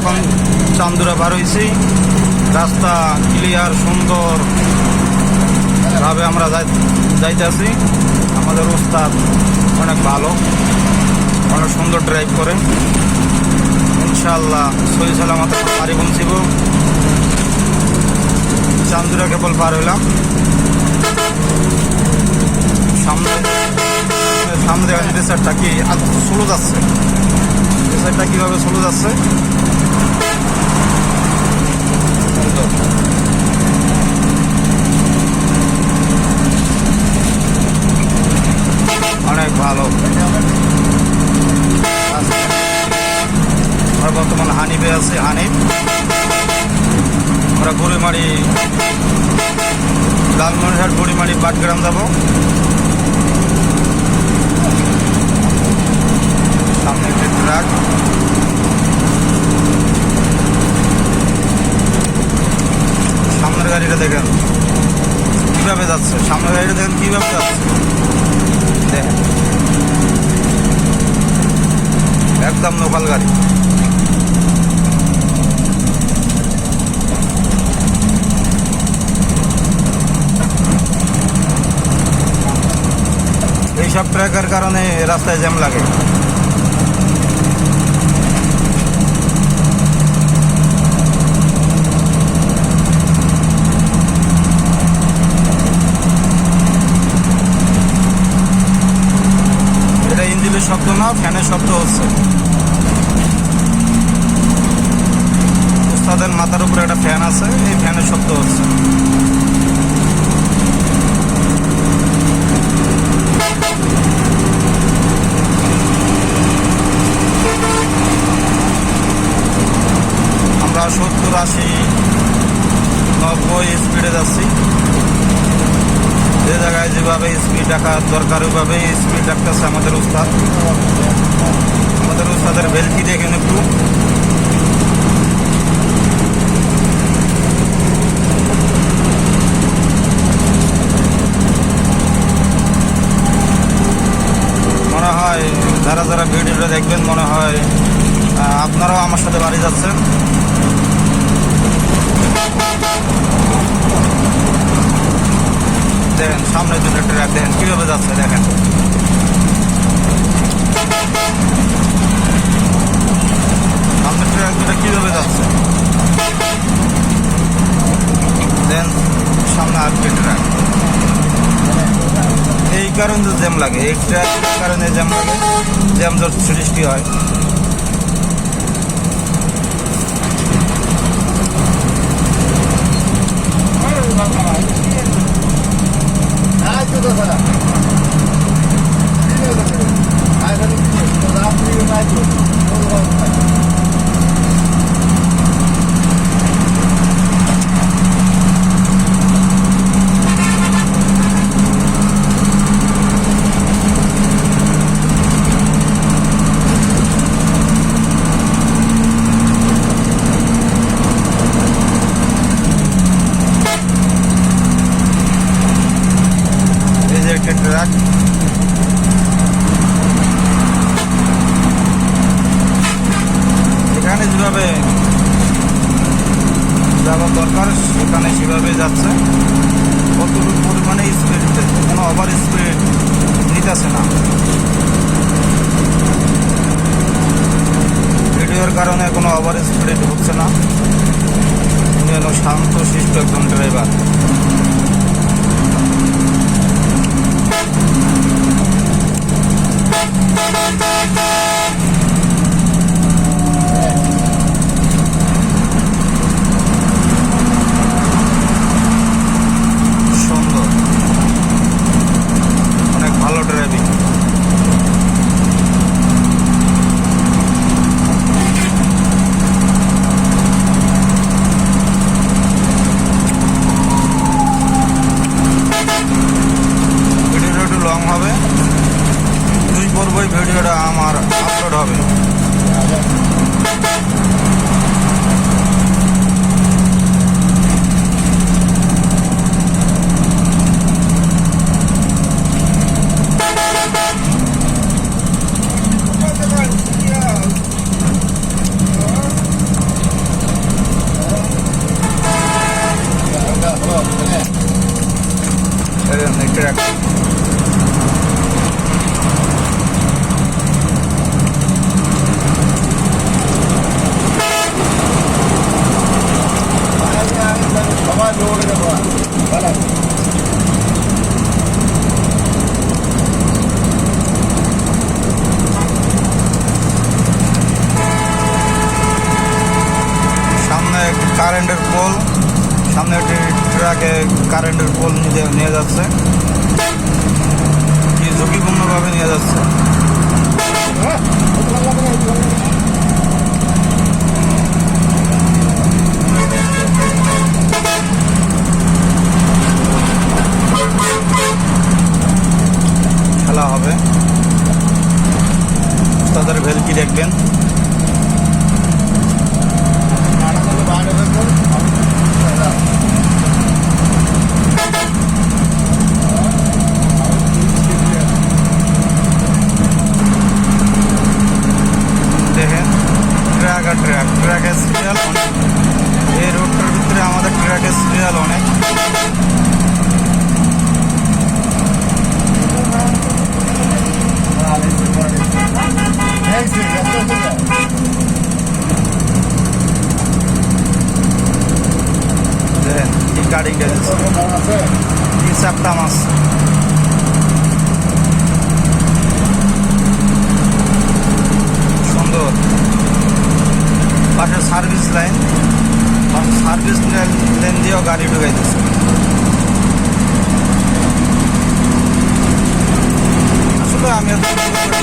এখন চান্দুরা বার হয়েছি। রাস্তা ক্লিয়ার সুন্দর ভাবে আমরা যাই- যাইতেছি। আমাদের উস্তাদ অনেক ভালো, অনেক সুন্দর ড্রাইভ করে। ইনশাল্লাহ সই সালামত বাড়ি পৌঁছিব চান্দুরা কেবল পার হইলাম। সামনে সামনে রেসারটা কি স্লো যাচ্ছে। রেসারটা কীভাবে স্লো যাচ্ছে। অনেক ভালো। আমরা বর্তমান হানিফে আছি হানিফ। আমরা বুড়িমারি লালমনিরহাট বুড়িমারি পাটগ্রাম যাব সামনে একটি ট্রাক সামনের গাড়িটা দেখেন। কীভাবে যাচ্ছে? সামনের গাড়িটা দেখেন কীভাবে যাচ্ছে। দেখেন। একদম লোকাল গাড়ি। এইসব ট্র্যাকের কারণে রাস্তায় জ্যাম লাগে। এটা শব্দ না ফ্যানের শব্দ হচ্ছে। উস্তাদের মাথার উপরে একটা ফ্যান আছে, এই ফ্যানের শব্দ হচ্ছে। আমরা সত্তর আশি নব্বই স্পিডে যাচ্ছি যে জায়গায় যেভাবে স্পিড রাখা দরকার ওইভাবে স্পিড রাখতেছে আমাদের উস্তাদ। আমাদের উস্তাদের ভেলকি দেখেন একটু। মনে হয় যারা যারা ভিডিওটা দেখবেন মনে হয় আপনারাও আমার সাথে বাড়ি যাচ্ছেন। দেখেন, সামনে দুটো ট্রাক, দেখেন, কীভাবে যাচ্ছে, দেখেন। ট্রাক কীভাবে যাচ্ছে? দেন, সামনে ট্রাক। এই কারণে জ্যাম লাগে, এই ট্রাকের কারণে জ্যাম লাগে, জ্যাম জট সৃষ্টি হয় এই যে একটা ট্রাক এখানে যেভাবে যাওয়ার দরকার, সেখানে সেভাবে যাচ্ছে? কতটুকু পরিমাণে স্পিড কোনো ওভার স্পিড নিতেছে না। ভিডিওর কারণে কোনো ওভার স্পিড ঢুকছে না। যেন শান্ত, শিষ্ট একজন ড্রাইভার সুন্দর অনেক ভালো ড্রাইভিং ভিডিওটা একটু লং হবে দুই পর্বই ভিডিওটা আমার আপলোড হবে। কারেন্টের পোল নিয়ে যাচ্ছে। কি ঝুঁকিপূর্ণভাবে নিয়ে যাচ্ছে। খেলা হবে। তাদের ভেলকি দেখবেন দেখেন ট্র্যাক আর ট্র্যাক ট্র্যাকের সিরিয়াল অনেক। এই রোডটার ভিতরে আমাদের ট্র্যাকের সিরিয়াল অনেক। গাড়ি গেছে কি চাপটা মাছ গাড়ি ঢুকাই দিচ্ছে আসলে আমি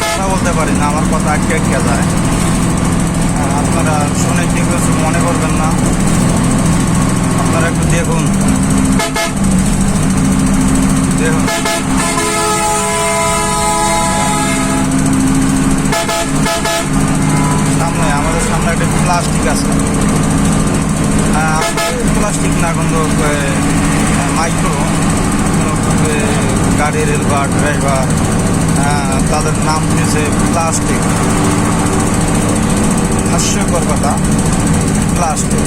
কথা বলতে পারি না, আমার কথা আটকে আটকে যায়। আপনারা শুনে কি কিছু মনে করবেন না। আপনারা একটু দেখুন। দেখুন। সামনে, আমাদের সামনে একটা প্লাস্টিক আছে। প্লাস্টিক না কিন্তু মাইক্রো গাড়ির হেলপার ড্রাইভার তাদের নাম দিয়েছে প্লাস্টিক। হাস্যকর কথা, প্লাস্টিক।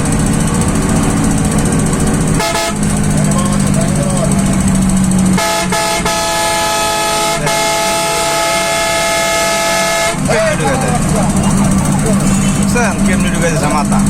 কেমনি ঢুকে দেয় বুঝছেন কেমনি মাথা?